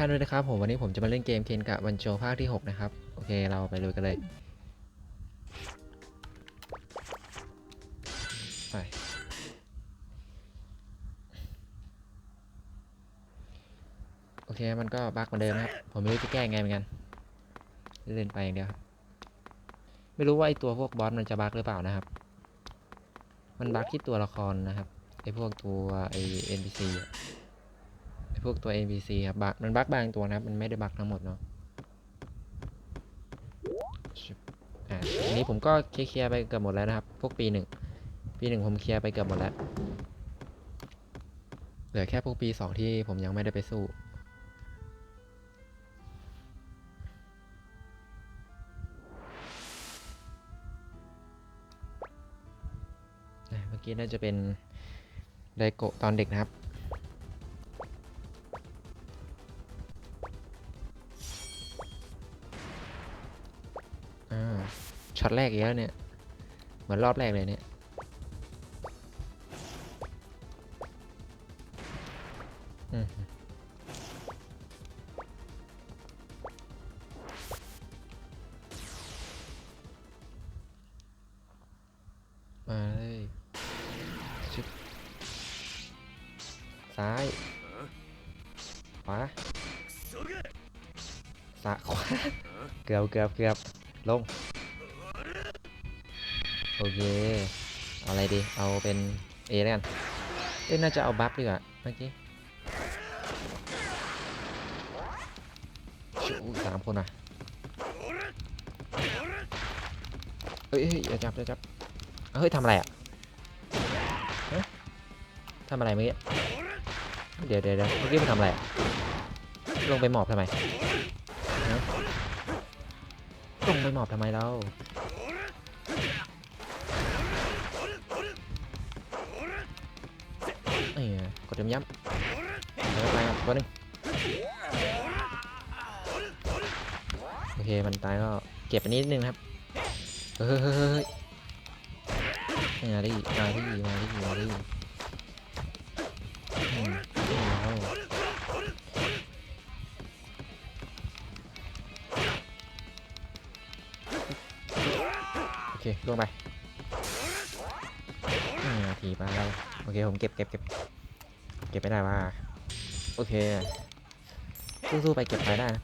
ท่านด้วยนะครับผมวันนี้ผมจะมาเล่นเกมเคนกะวันโจภาคที่ 6 นะครับ โอเคเราไปลุยกันเลย ไป โอเคมันก็บั๊กเหมือนเดิมนะครับ ผมไม่รู้จะแก้ไงเหมือนกัน เล่นไปอย่างเดียวครับ ไม่รู้ว่าไอตัวพวกบอสมันจะบั๊กหรือเปล่านะครับ มันบั๊กที่ตัวละครนะครับไอพวกตัวไอ NPC อะไอ้พ วกตัว NPC ครับบักมันบักบางตัวนะครับ มันไม่ได้บักทั้งหมดเนาะอ่าอันนี้ผมก็เคลียร์ไปเกือบหมดแล้วนะครับ พวกปีหนึ่งปีหนึ่งผมเคลียร์ไปเกือบหมดแล้ว เหลือแค่พวกปีสองที่ผมยังไม่ได้ไปสู้เมื่อกี้น่าจะเป็นไดโกะตอนเด็กนะครับ อตแรกอีกแล้วเนี่ย เหมือนรอบแรกเลยเนี่ยอืมมาเลยชึบซ้าย ขวาซ้ายขวา เกือบเกือบเกือบลง โอเค เอาอะไรดี เอาเป็นเอแล้วกัน เอ้ยน่าจะเอาบัฟดีกว่าเมื่อกี้ชิวสามคนอะเฮ้ยอย่าจับอย่าจับ เฮ้ยทำอะไรอะทำอะไรเมื่อกี้ เดี๋ยวเดี๋ยวเมื่อกี้มันทำอะไร ลงไปหมอบทำไมลงไปหมอบทำไมเรา ย้ำย้ำแล้วไปครับตัวหนึงโอเค มันตายก็เก็บอันนี้นิดนึงครับ เฮ้ยเฮ้ยมาดิมาดิมาดิมาดิโอเคลงไปอืมทีไปแล้วโอเค ผมเก็บเก็บเก็บ เก็บไม่ได้มาโอเคสู้ๆไปเก็บไปได้นะ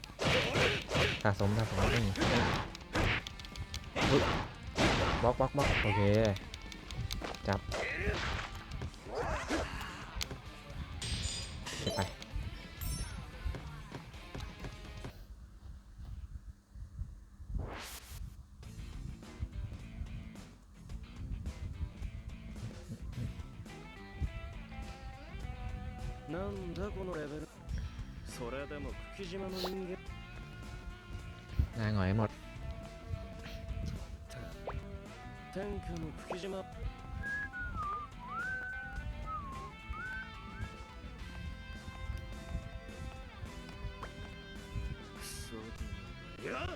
สะสมสะสมนี่บล็อกบล็อกบล็อกโอเค จับ なんだこのレベルそれでも久喜島の人間 หน้าหงอยหมด 天下の久喜島クソいや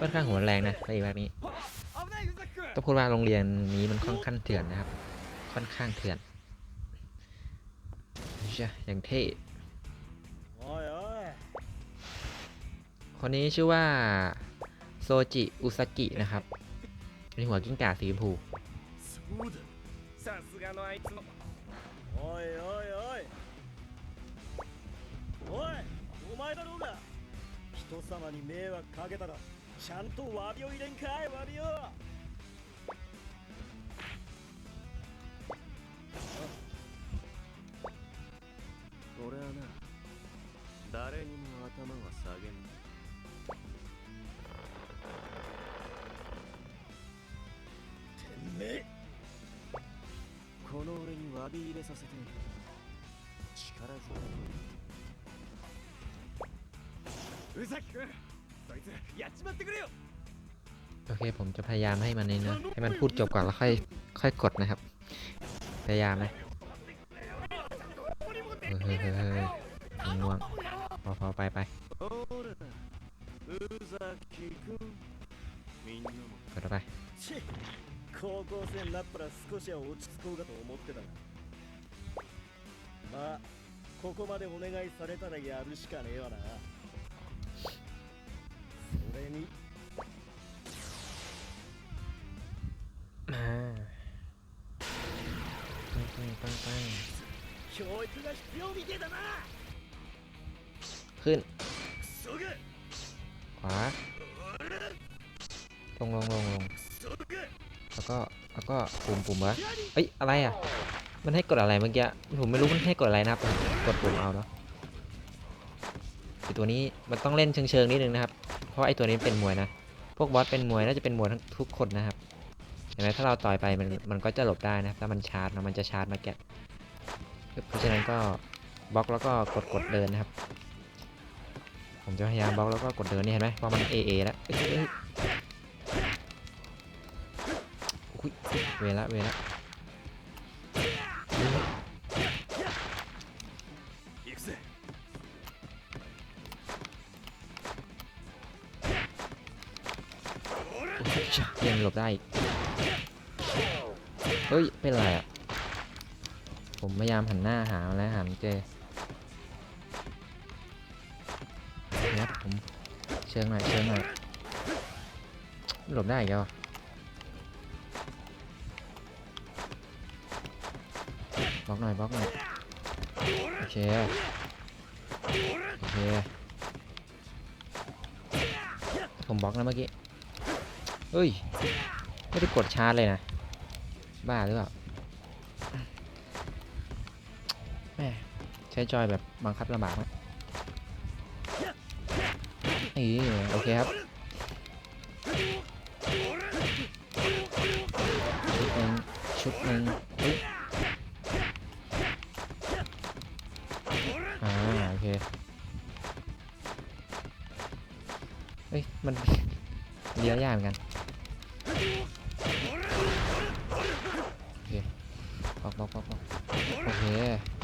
ค่อนข้างหัวแรงนะไปอีกแบบนี้ 危ないふざけ ต้องพูดว่าโรงเรียนนี้มันค่อนข้างเถื่อนนะครับ ค่อนข้างเถื่อนเ ชี่ยอย่างเท่ おいおい คนนี้ชื่อว่าโซจิ อุซากินะครับเป็นหัวกิ้งก่าสีชมพู そうださすがのあいつもおいおいおいおいお前だろうが人様に迷惑かけたらちゃんと詫びを入れんかい詫びを の俺に詫び入れさせて力強いうざきくんそいつやっちまってくれよ โอเค ผมจะพยายามให้มันนี่นะให้มันพูดจบก่อนแล้วค่อยค่อยกดนะครับ พยายามนะเฮ้ยเฮ้ยเฮ้ยเฮ้ยง่วงพอพอไปไป ほら宇崎くんみんなも กดเข้าไป ち高校生になったら少しは落ち着こうかと思ってたが まあ ここまでお願いされたらやるしかねえわなそれに มาปังปังปังปัง 教育が必要みてえだな ขึ้น クソが ขวา ลงลงลงลง クソが แล้วก็ แล้วก็ปุ่มปุ่มวะเอ้ย อะไรอ่ะ มันให้กดอะไรเมื่อกี้ผมไม่รู้มันให้กดอะไรนะครับ กดปุ่มเอาเนาะไอตัวนี้มันต้องเล่นเชิงเชิงๆนิดนึงนะครับ เพราะไอตัวนี้เป็นมวยนะ พวกบอสเป็นมวยน่าจะเป็นมวยทั้งทุกคนนะครับ เห็นไหมถ้าเราต่อยไปมันมันก็จะหลบได้นะถ้ามันชาร์จนะมันจะชาร์จมาแกะเพราะฉะนั้นก็บล็อกแล้วก็กดกดเดินนะครับ ผมจะพยายามบล็อกแล้วก็กดเดินนี่เห็นไหมพอมันเอเอแล้วเอ้ยเอ้ยอุ๊ยเวละเวละ บได้เฮ้ย เป็นไรอะ ผมพยายามหันหน้าหาแล้วหาไม่เจอนี่ผมเชิงหน่อยเชิงหน่อยหลบได้อีกแล้วบล็อกหน่อยบล็อกหน่อยโอเคโอเคผมบล็อกแล้วเมื่อกี้ เฮ้ย ไม่ได้กดชาร์จเลยนะ บ้าหรือเปล่าแม่ใช้จอยแบบบังคับลำบากไหมนี่โอเคครับชุดหนึ่งชุดหนึ่ง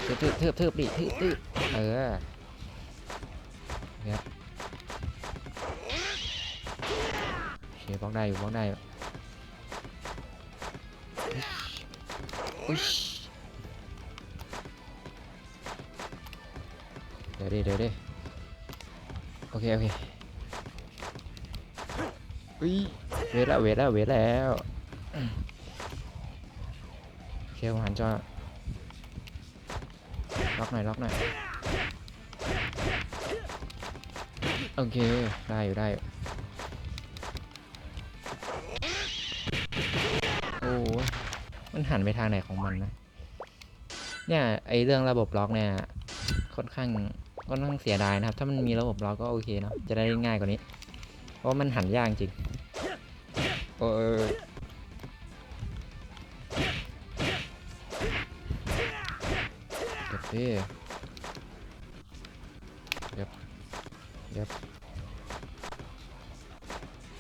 ทืบทืบทืบดิทืบทืบเออครับโอเคบล็อกได้อยู่บล็อกได้อุ้ยเดี๋ยวดิเดี๋ยวดิโอเคโอเคอุ้ยเวทแล้วเวทแล้วเวทแล้วเคผมหันจอ ล็อกหน่อยล็อกหน่อยโอเค ได้อยู่ได้อยู่โอ้มันหันไปทางไหนของมันนะ เนี่ยไอเรื่องระบบล็อกเนี่ย ค่อนข้างค่อนข้างเสียดายนะครับ ถ้ามันมีระบบล็อกก็โอเคเนาะจะได้ง่ายกว่านี้ เพราะมันหันยากจริงโอ้ ดิเย็บเย็บ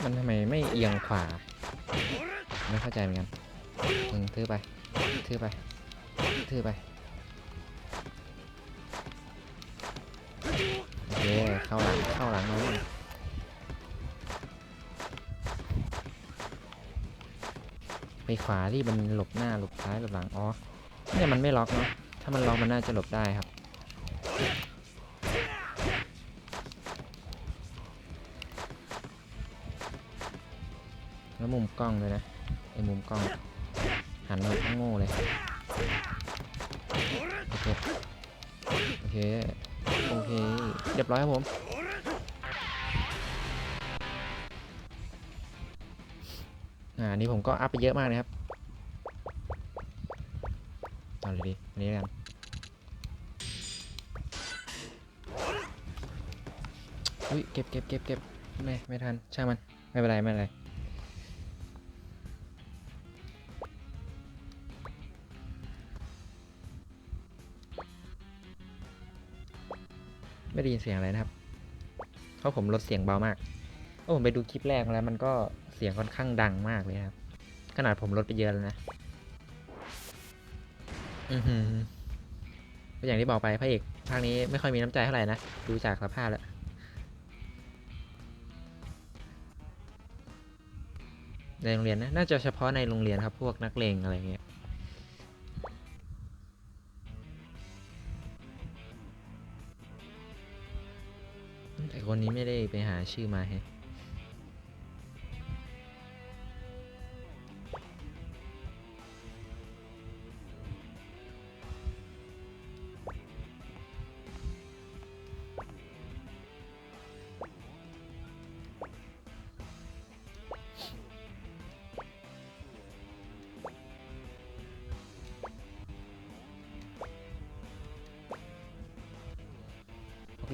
มันทำไมไม่เอียงขวา ไม่เข้าใจเหมือนกันมึงถือไปถือไปถือไปโอเคเข้าหลังเข้าหลังมาไปขวาที่มันหลบหน้าหลบซ้ายหลบหลังอ๋อเนี่ยมันไม่ล็อกเนาะ ถ้ามันล็อกมันน่าจะหลบได้ครับ แล้วมุมกล้องเลยนะไอ้มุมกล้อง หันมาทั้งโง่เลย โอเค โอเค โอเค เรียบร้อยครับผมอ่าอันนี้ผมก็อัพไปเยอะมากเลยครับ ก็บเก็บเก็บเก็บไม่ ไม่ทัน ช่างมัน ไม่เป็นไร ไม่เป็นไร ไม่ได้ยินเสียงอะไรนะครับ เพราะผมลดเสียงเบามาก โอ้ผมไปดูคลิปแรกมาแล้ว มันก็เสียงค่อนข้างดังมากเลยครับ ขนาดผมลดไปเยอะแล้วนะ อือหืออย่างที่บอกไปพระเอกภาคนี้ไม่ค่อยมีน้ำใจเท่าไหร่นะ ดูจากสภาพแล้ว ในโรงเรียนนะ น่าจะเฉพาะในโรงเรียนครับ พวกนักเลงอะไรเงี้ย แต่คนนี้ไม่ได้ไปหาชื่อมาให้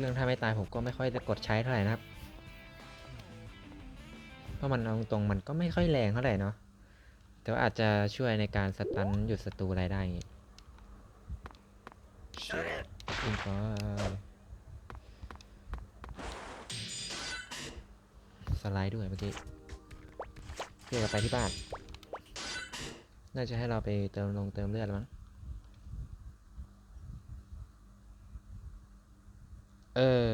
เรื่องถ้าไม่ตายผมก็ไม่ค่อยจะกดใช้เท่าไหร่นะครับ เพราะมันเอาตรงๆมันก็ไม่ค่อยแรงเท่าไหร่เนาะ แต่ว่าอาจจะช่วยในการสตันหยุดศัตรูอะไรได้อย่างงี้ยิงก่อสไลด์ด้วยเมื่อกี้เพื่อกไปที่บ้าน น่าจะให้เราไปเติมลงเติมเลือดแล้วมั้ง เออ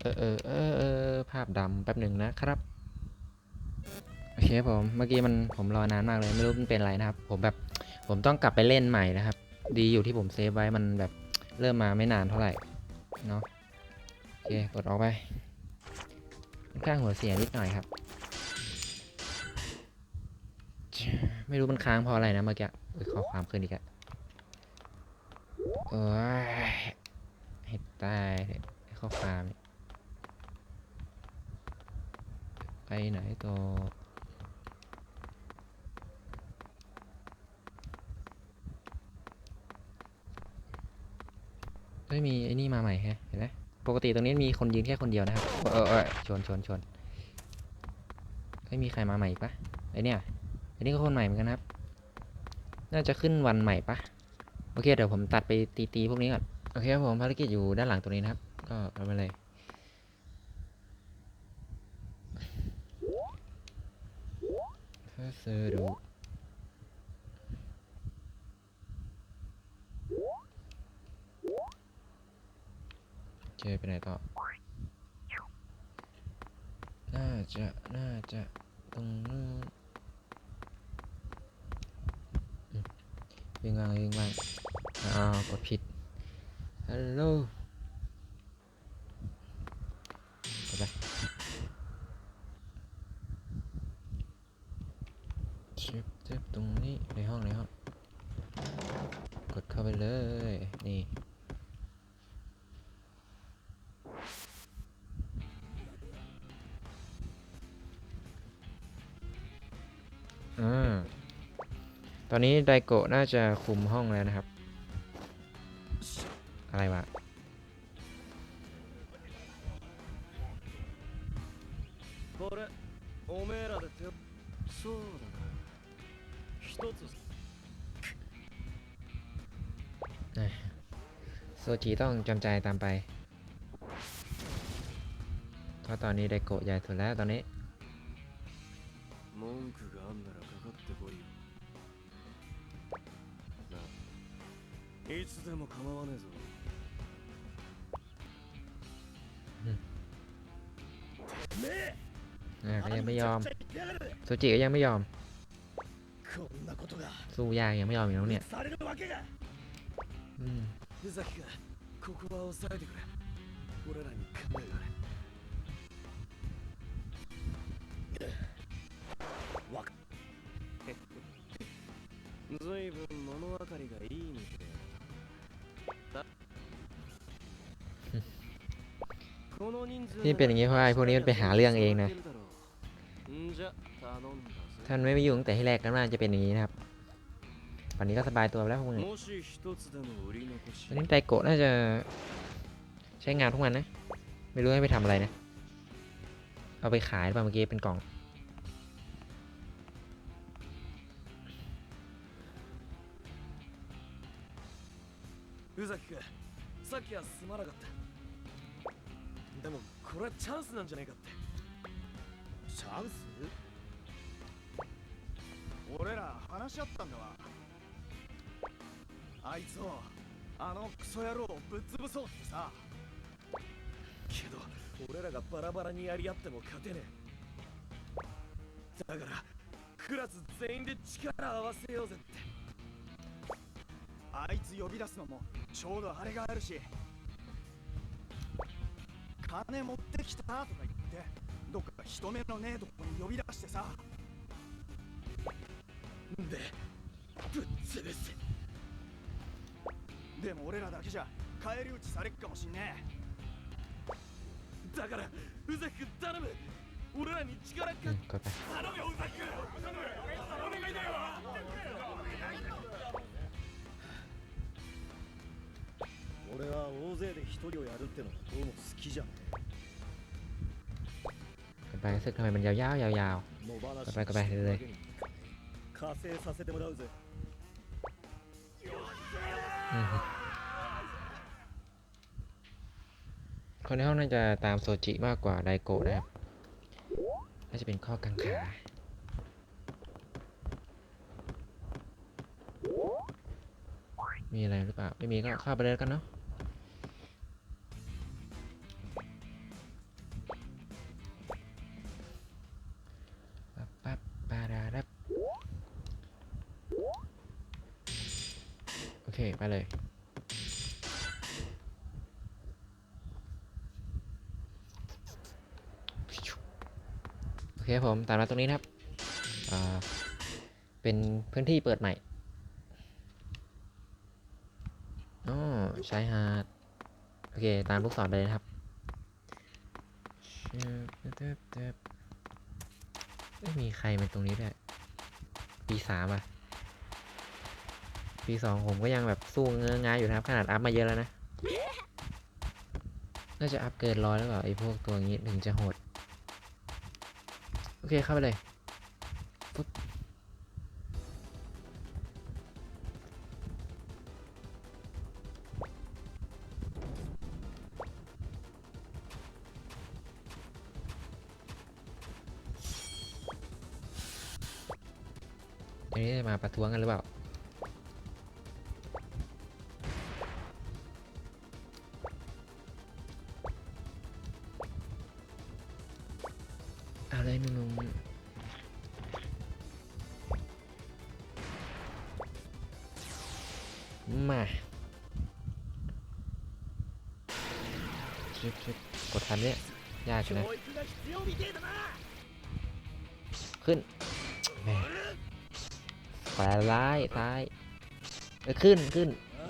เออเออเออเออภาพดำแป๊บหนึ่งนะครับ โอเคผม เมื่อกี้มันผมรอนานมากเลย ไม่รู้มันเป็นอะไรนะครับ ผมแบบ ผมต้องกลับไปเล่นใหม่นะครับ ดีอยู่ที่ผมเซฟไว้ มันแบบเริ่มมาไม่นานเท่าไหร่ เนาะโอเค กดออกไปค่อนข้างหัวเสียนิดหน่อยครับ ไม่รู้มันค้างเพราะอะไรนะเมื่อกี้ขอความขึ้นอีกอะ ให้ตายเถอะไอ้ข้อความเนี่ยไปไหนต่อเฮ้มีไอ้นี่มาใหม่ฮะเห็นไหมปกติตรงนี้มีคนยืนแค่คนเดียวนะครับเออเออชนชนชนเฮ้มีใครมาใหม่อีกปะไอเนี่ยไอนี่ก็คนใหม่เหมือนกันครับ น่าจะขึ้นวันใหม่ปะโอเคเดี๋ยวผมตัดไปตีตีๆพวกนี้ก่อน โอเคครับผมภารกิจอยู่ด้านหลังตรงนี้นะครับ ก็เอาไปเลยพัสดุโอเคไปไหนต่อ น่าจะ น่าจะตรงนู้นวิ่งว่างวิ่งว่างอ้าวกดผิด ฮัลโหลกดไปชิบเจ็บตรงนี้ในห้องในห้อง กดเข้าไปเลย นี่อ่าตอนนี้ไดโกะน่าจะคุมห้องแล้วนะครับ อะไรวะ これおめえらで手をそうだな一つ โซจิต้องจำใจตามไป เพราะตอนนี้ไดโกะใหญ่สุดแล้วตอนนี้ 文句があんならかかってこいよなあいつでも構わねえぞ อ่าก็ยังไม่ยอม あんた言ってやがる โซจิก็ยังไม่ยอม こんなことが สู้ยากยังไม่ยอมอีกแล้วเนี่ย されるわけが อืม 宇崎がここは抑えてくれ俺らに考えがあるわかずいぶん物分かりがいいみてえ この人数 นี่เป็นอย่างนี้เพราะว่าไอ้พวกนี้มันไปหาเรื่องเองนะ んじゃ頼んだ ท่านไม่ไปยุ่งตั้งแต่ที่แรกก็น่าจะเป็นอย่างนี้นะครับวันนี้ก็สบายตัวแล้วพวก ぜ นี้ もし一つでも売り残し วันนี้ไดโกะน่าจะใช้งานทุกวันนะ ไม่รู้ให้ไปทำอะไรนะ เอาไปขายหรือเปล่าเมื่อกี้เป็นกล่อง 宇崎君さっきはすまなかった でもこれはチャンスなんじゃないかって。チャンス？俺ら話し合ったんだわ。あいつをあのクソ野郎をぶっ潰そうってさ。けど俺らがバラバラにやり合っても勝てねえ。だからクラス全員で力合わせようぜって。あいつ呼び出すのもちょうどあれがあるし金持ってきたとか言ってどっか人目のねえとこに呼び出してさ。でぶっ潰す。でも俺らだけじゃ返り討ちされっかもしんねえ。だから宇崎く頼む。俺らに力か頼むよ宇崎。君お願いだよ俺は大勢で一人をやるってのはどうも好きじゃない。 ไปรู้สึกทำไมมันยาวๆยาวๆกดไปกดไปเลยคนในห้องน่าจะตามโซจิมากกว่าไดโกะนะครับน่าจะเป็นข้อกังขามีอะไรหรือเปล่า ไม่มีก็เข้าไปเลยกันเนาะ ตามมาตรงนี้นะครับ เป็นพื้นที่เปิดใหม่อ๋อชายหาด โอเค ตามลูกศรไปเลยนะครับไม่มีใครมาตรงนี้ด้วยปีสามอะปีสองผมก็ยังแบบสู้เงื้องาอยู่นะครับ ขนาดอัพมาเยอะแล้วนะ น่าจะอัพเกินร้อยหรือเปล่าไอ้พวกตัวงี้ถึงจะโหด เคเข้าไปเลยปุ๊บอันนี้จะมาประท้วงกันหรือเปล่า ยากนะ ขึ้นแม่ขวาร้ายตายเออขึ้นขึ้น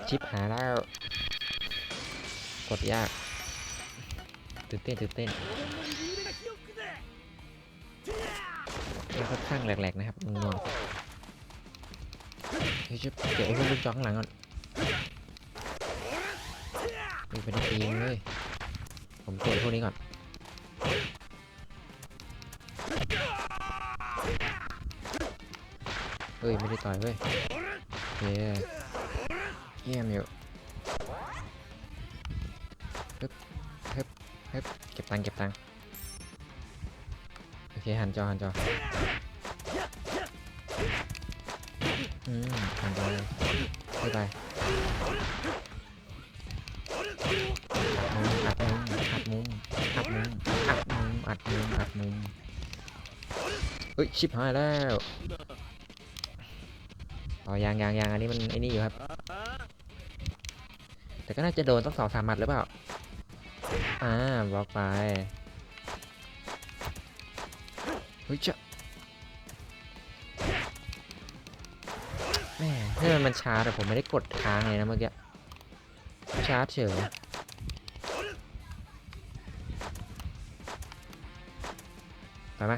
ชิปหาแล้ว กดยาก ตื่นเต้นตื่นเต้นแล้วก็ข้างแหลกๆนะครับงงเฮ้เดี๋ยวไอ้พวกลูกจ้องหลังก่อนมีเป็นทีมเลย ผมเตะพวกนี้ก่อน เฮ้ย ไม่ได้ต่อยเว้ยเย้เยี่ยมอยู่ฮึบฮึบฮึบเก็บตังค์เก็บตังค์โอเค หันจอหันจออืมหันจอเลยบ๊ายบาย อัดมุมอัดมุมอัดมุมอัดมุมอัดมุมอัดมุมอัดมุมเฮ้ยชิบหายแล้วอ๋อยังยังยังอันนี้มันไอ้นี่อยู่ครับ แต่ก็น่าจะโดนต้องสองสามหมัดหรือเปล่า อ่าบล็อกไปเฮ้ยเจะแม่ให้มันมันชาร์จแต่ผมไม่ได้กดค้างเลยนะเมื่อกี้ชาร์จเฉย ต่อยไหม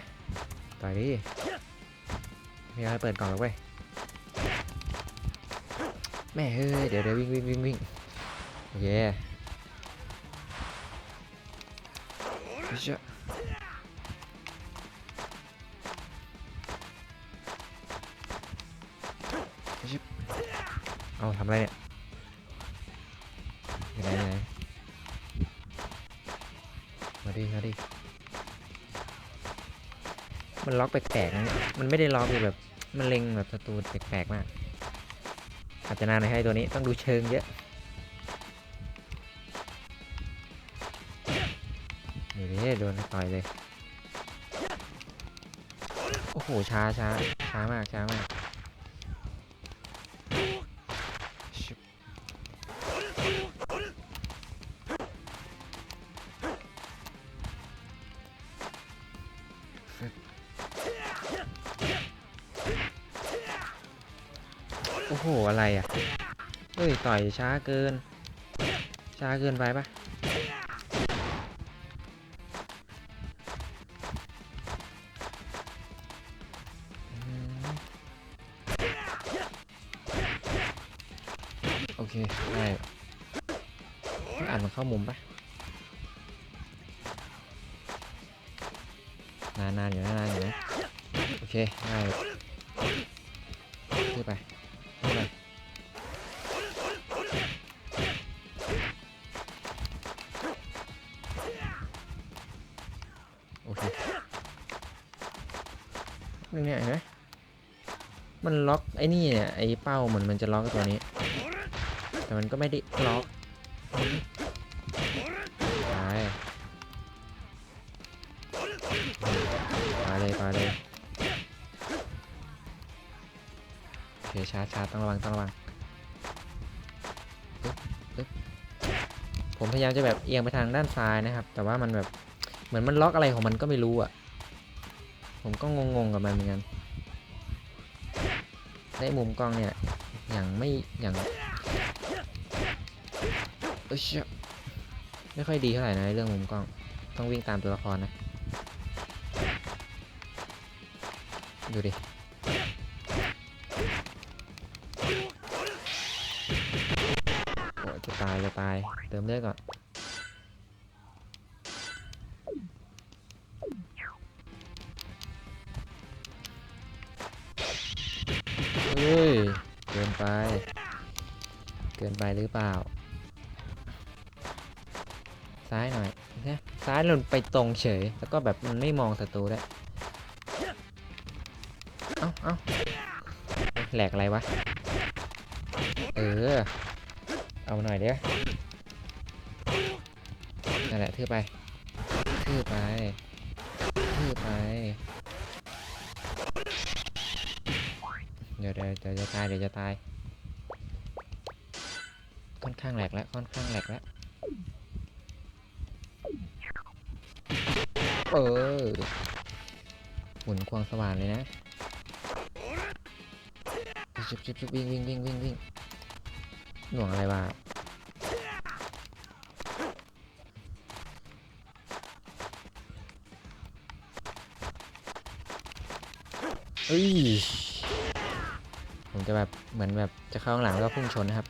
ต่อยดิไม่เอาเปิดกล่อนหรอกเว้ยแม่เฮ้ย เดี๋ยวเดี๋ยววิ่งวิ่งวิ่งวิ่งโอเคเชื่อชิบเอาทำอะไรเนี่ย แปลกๆนะเนี่ยมันไม่ได้ล็อกเลยแบบมันเล็งแบบศัตรูแปลกๆมาก อาจจะนานหน่อยให้ตัวนี้ต้องดูเชิงเยอะนี่ดิโดนต่อยเลย โอ้โหช้าช้าช้ามากช้ามาก โอ้โห อะไรอะ เฮ้ย ต่อยช้าเกิน ช้าเกินไปปะโอเค ได้อ่านมันเข้ามุมปะนานๆอยู่นะนานอยู่นะ โอเค ได้ เนี่ยเห็นไหมมันล็อกไอ้นี่เนี่ยไอ้เป้าเหมือนมันจะล็อกตัวนี้ แต่มันก็ไม่ได้ล็อกไปไปเลยไปเลยโอเคชาร์จชาต้องระวังต้องระวังผมพยายามจะแบบเอียงไปทางด้านซ้ายนะครับ แต่ว่ามันแบบเหมือนมันล็อกอะไรของมันก็ไม่รู้อะ ผมก็งงๆกับมันเหมือนกันได้มุมกล้องเนี่ย อย่างไม่ อย่างเอ้ยเชี่ยไม่ค่อยดีเท่าไหร่นะเรื่องมุมกล้อง ต้องวิ่งตามตัวละครนะ ดูดิโอ้จะตายจะตาย เติมเลือดก่อนายเราไปตรงเฉย แล้วก็แบบมันไม่มองศัตรูด้วยเอ้าเอ้าแหลกอะไรวะ เออ เอาหน่อยเดี๋ยวนั่นแหละทื่อไปทื่อไปทื่อไป เดี๋ยวเดี๋ยวจะตายเดี๋ยวจะตาย ค่อนข้างแหลกแล้วค่อนข้างแหลกแล้ว เออหมุนควงสว่านเลยนะชิบชิบชิบวิ่งวิ่งวิ่งวิ่งวิ่งหน่วงอะไรวะเอ้ยผมจะแบบเหมือนแบบจะเข้าข้างหลังแล้วพุ่งชนนะครับ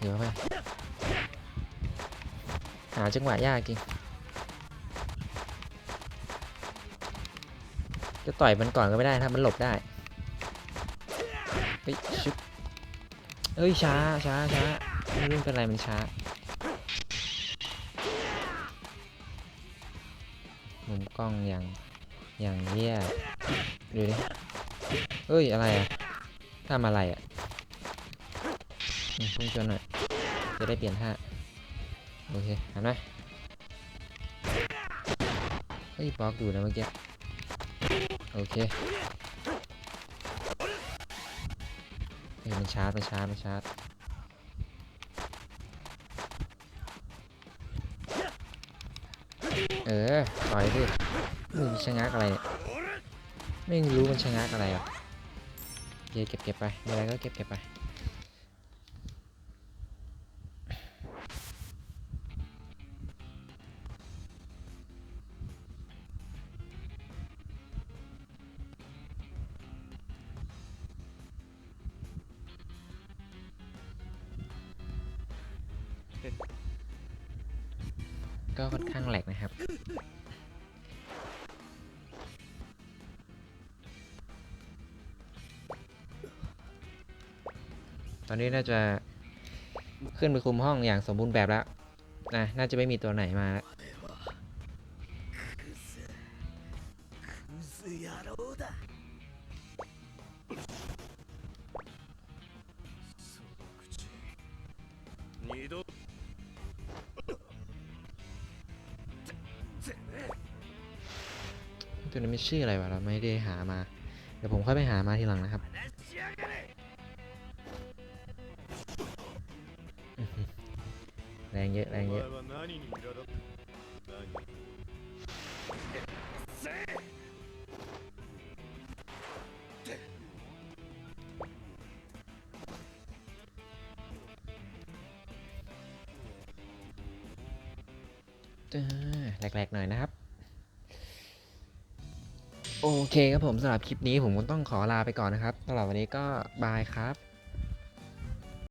เดี๋ยวไป จังหวะยากจริง จะต่อยมันก่อนก็ไม่ได้นะครับมันหลบได้เฮ้ยชุบเอ้ยช้าช้าช้าไม่รู้เป็นไรมันช้ามุมกล้องอย่างอย่างเยี่ยดูดิเอ้ยอะไรอะทำอะไรอะพุ่งชนหน่อยจะได้เปลี่ยนท่า โอเคเห็นไหมเฮ้ยบล็อกอยู่นะเมื่อกี้ โอเคเฮ้ยมันชาร์จมันชาร์จมันชาร์จเออต่อยดิมึงชะงักอะไรเนี่ยไม่รู้มันชะงักอะไรอะเก็บเก็บเก็บไปอะไรก็เก็บเก็บไป นนี้น่าจะขึ้นไปคุมห้องอย่างสมบูรณ์แบบแล้วนะน่าจะไม่มีตัวไหนมาแล้วตัวนี้ไม่ชื่ออะไรวะเราไม่ได้หามา เดี๋ยวผมค่อยไปหามาทีหลังนะครับ เยอะแรงเยแหลกๆหน่อยนะครับ โอเคครับผมสำหรับคลิปนี้ผมก็ต้องขอลาไปก่อนนะครับสำหรับวันนี้ก็บายครับ